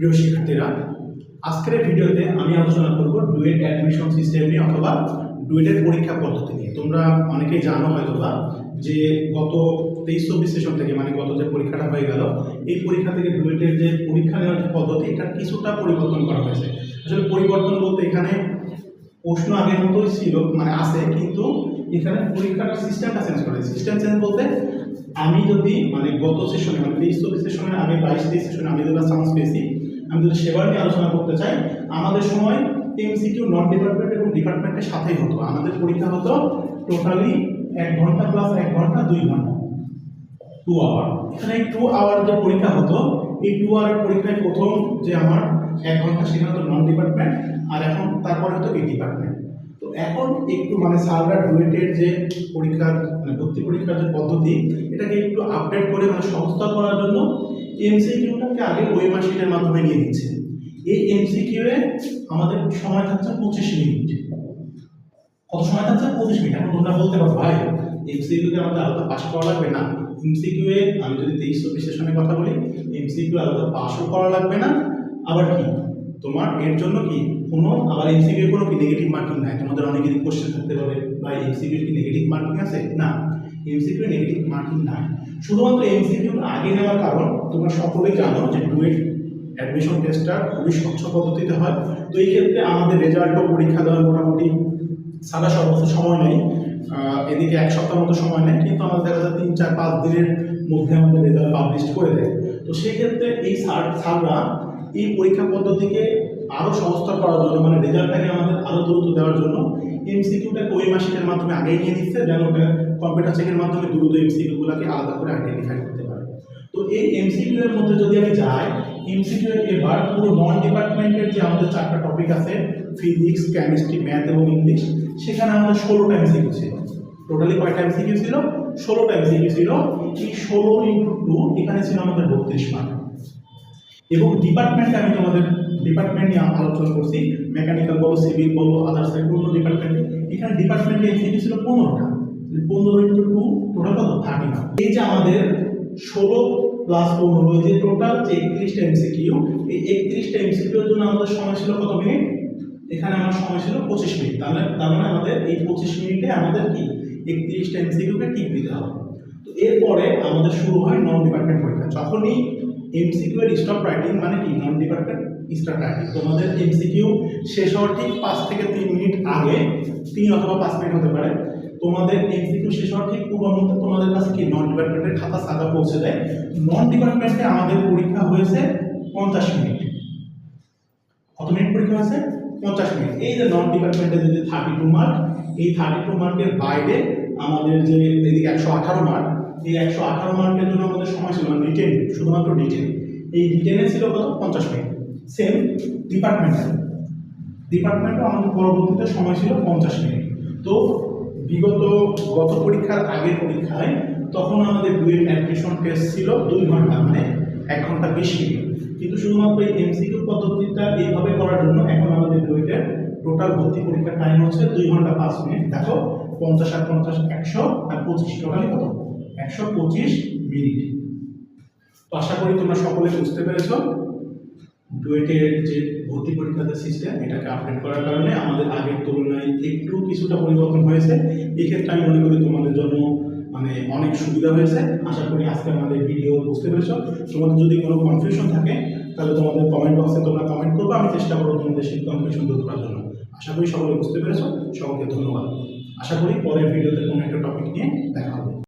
প্রিয় শিক্ষার্থীরা, আজকের ভিডিওতে আমি আলোচনা করব ডুয়েট অ্যাডমিশন সিস্টেম নিয়ে অথবা ডুয়েটের পরীক্ষা পদ্ধতি নিয়ে। তোমরা অনেকেই জানো হয়তো বা যে গত তেইশ চব্বিশ সেশন থেকে মানে গত যে পরীক্ষাটা হয়ে গেল, এই পরীক্ষা থেকে ডুয়েটের যে পরীক্ষা নেওয়ার যে পদ্ধতি, এটা কিছুটা পরিবর্তন করা হয়েছে। আসলে পরিবর্তন বলতে এখানে প্রশ্ন আগের মতোই ছিল মানে আছে, কিন্তু এখানে পরীক্ষার সিস্টেমটা চেঞ্জ করা সিস্টেম চেঞ্জ বলতে আমি যদি মানে গত সেশনে মানে তেইশ চব্বিশ সেশনের আগে বাইশ তেইশ সেশনে আমি যদি চান্স পেয়েছি আমি যদি সেবার নিয়ে আলোচনা করতে চাই, আমাদের সময় এমসিকিউ নন ডিপার্টমেন্ট এবং ডিপার্টমেন্টের সাথেই হতো। আমাদের পরীক্ষা হতো টোটালি এক ঘণ্টা প্লাস এক ঘণ্টা, দুই ঘণ্টা। টু আওয়ার এখানে টু আওয়ার যে পরীক্ষা হতো, এই টু আওয়ারের পরীক্ষায় প্রথম যে আমার এক ঘণ্টা সেখানে হতো নন ডিপার্টমেন্ট আর এখন তারপরে হতো এই ডিপার্টমেন্ট তো এখন একটু মানে সার্ভার ডুয়েটের যে পরীক্ষার মানে ভর্তি পরীক্ষার যে পদ্ধতি, এটাকে একটু আপডেট করে মানে সংস্থা করার জন্য এমসিকিউটাকে আগে ওই মাসিকের মাধ্যমে নিয়ে নিচ্ছে। এই এমসিকিউ এ আমাদের সময় থাকছে পঁচিশ মিনিট। কত সময় থাকছে? পঁচিশ মিনিট। এখন তোমরা বলতে পারো, ভাই এমসিকিউতে আমাদের আলাদা পাস করা লাগবে না। এমসিকিউ এ আমি যদি তেইশ চব্বিশ সেশনের কথা বলি এমসিকিউ আলাদা পাসও করা লাগবে না। আবার কি? তোমার এর জন্য কি কোনো, আবার এমসিকিউ কোনো কি নেগেটিভ মার্কিং নাই? তোমাদের অনেকেরই কোশ্চেন থাকতে পারে বা এমসিকিউ কি নেগেটিভ মার্কিং আছে? না এমসিকিউ নেগেটিভ মার্কিং নাই। শুধুমাত্র এমসিকিউ আগে নেওয়ার কারণ, তোমরা সকলেই জানো যে ডুয়েট অ্যাডমিশন টেস্টটা খুবই স্বচ্ছ পদ্ধতিতে হয়। তো এই ক্ষেত্রে আমাদের রেজাল্টও পরীক্ষা দেওয়ার মোটামুটি সাদা সর্বোচ্চ সময় নেই। এদিকে এক সপ্তাহ মতো সময় নেয় কিন্তু আমাদের দেখা যায় তিন, চার, পাঁচ দিনের মধ্যে আমাদের রেজাল্ট পাবলিশ করে দেয়। তো সেক্ষেত্রে এই স্যার স্যাররা এই পরীক্ষা পদ্ধতিকে আরও সহজতর করার জন্য মানে রেজাল্টটাকে আমাদের আরও দ্রুত দেওয়ার জন্য এমসিকিউটাকে ওই মাসিকের মাধ্যমে আগেই নিয়ে নিচ্ছে যেন ওটা কম্পিউটার চেকের মাধ্যমে দ্রুত এমসিকিউগুলোকে আলাদা করে আইডেন্টিফাই করতে পারে। তো এই এমসিকিউ এর মধ্যে যদি আমি যাই এমসিকিউ এর এবার পুরো নন ডিপার্টমেন্টের যে আমাদের চারটা টপিক আছে ফিজিক্স কেমিস্ট্রি ম্যাথ এবং ইংলিশ সেখানে আমাদের ষোলোটা এমসিকিউ ছিল। টোটালি কয়টা এমসিকিউ ছিল? ষোলোটা এমসিকিউ ছিল। এই ষোলো ইন্টু টু এখানে ছিল আমাদের বত্রিশ মার্ক এবং ডিপার্টমেন্টে আমি তোমাদের ডিপার্টমেন্ট নিয়ে আলোচনা করছি মেকানিক্যাল বলো সিভিল বলো আদার্স কোনো ডিপার্টমেন্টে এখানে ডিপার্টমেন্টে এমসিকিউ ছিল পনেরোটা। পনেরো ইন্টু টু টোটাল কত? থার্টি না এই যে আমাদের ষোলো প্লাস পনেরো যে টোটাল যে একত্রিশটা এমসিকিউ এই একত্রিশটা এমসিকিউর জন্য আমাদের সময় ছিল কত মিনিট? এখানে আমার সময় ছিল পঁচিশ মিনিট। তাহলে তার মানে আমাদের এই পঁচিশ মিনিটে আমাদের কি? একত্রিশটা এমসিকিউকে টিক দিতে হবে। তো এরপরে আমাদের শুরু হয় নন ডিপার্টমেন্ট পরীক্ষা। যখনই এমসিকিউ এর স্টপ রাইটিং মানে কি? নন ডিপার্টমেন্ট স্টপ রাইটিং তোমাদের এমসিকিউ শেষ হওয়ার ঠিক পাঁচ থেকে তিন মিনিট আগে, তিন অথবা পাঁচ মিনিট হতে পারে, তোমাদের এমসিকিউ শেষ হওয়ার ঠিক পূর্ব মুহূর্তে তোমাদের কাছে কি? নন ডিপার্টমেন্টের খাতা সাদা পৌঁছে দেয়। নন ডিপার্টমেন্টে আমাদের পরীক্ষা হয়েছে পঞ্চাশ মিনিট। কত মিনিট পরীক্ষা হয়েছে? পঞ্চাশ মিনিট। এই যে নন ডিপার্টমেন্টে যে থার্টি টু মার্ক এই থার্টি টু মার্কের বাইরে আমাদের যে, এদিকে একশো আঠারো মার্ক এই একশো আঠারো মার্কের জন্য আমাদের সময় ছিল মানে রিটেন শুধুমাত্র রিটেন এই রিটেনে ছিল কত? পঞ্চাশ মিনিট। সেম ডিপার্টমেন্টে ডিপার্টমেন্টও আমাদের পরবর্তীতে সময় ছিল পঞ্চাশ মিনিট। তো বিগত গত পরীক্ষার আগের পরীক্ষায় তখন আমাদের ডুয়েট অ্যাডমিশন টেস্ট ছিল দুই ঘণ্টা মানে এক ঘণ্টা বিশ। মিনিট কিন্তু শুধুমাত্র এই এমসিকিউ পদ্ধতিটা এইভাবে করার জন্য এখন আমাদের ডুয়েটের টোটাল ভর্তি পরীক্ষার টাইম হচ্ছে দুই ঘণ্টা পাঁচ মিনিট। দেখো, পঞ্চাশ আর পঞ্চাশ একশো আর পঁচিশ, টোটালি কত? একশো পঁচিশ মিনিট। তো আশা করি তোমরা সকলে বুঝতে পেরেছ। ডুয়েটের যে ভর্তি পরীক্ষার সিস্টেম এটাকে আপডেট করার কারণে আমাদের আগের তুলনায় একটু কিছুটা পরিবর্তন হয়েছে। এক্ষেত্রে আমি মনে করি তোমাদের জন্য মানে অনেক সুবিধা হয়েছে। আশা করি আজকে আমাদের ভিডিও বুঝতে পেরেছ। তোমাদের যদি কোনো কনফিউশন থাকে, তাহলে তোমাদের কমেন্ট বক্সে তোমরা কমেন্ট করবে। আমি চেষ্টা করব তোমাদের সেই কনফিউশন দূর করার জন্য। আশা করি সকলে বুঝতে পেরেছ। সকলকে ধন্যবাদ। আশা করি পরের ভিডিওতে কোনো একটা টপিক নিয়ে দেখা হবে।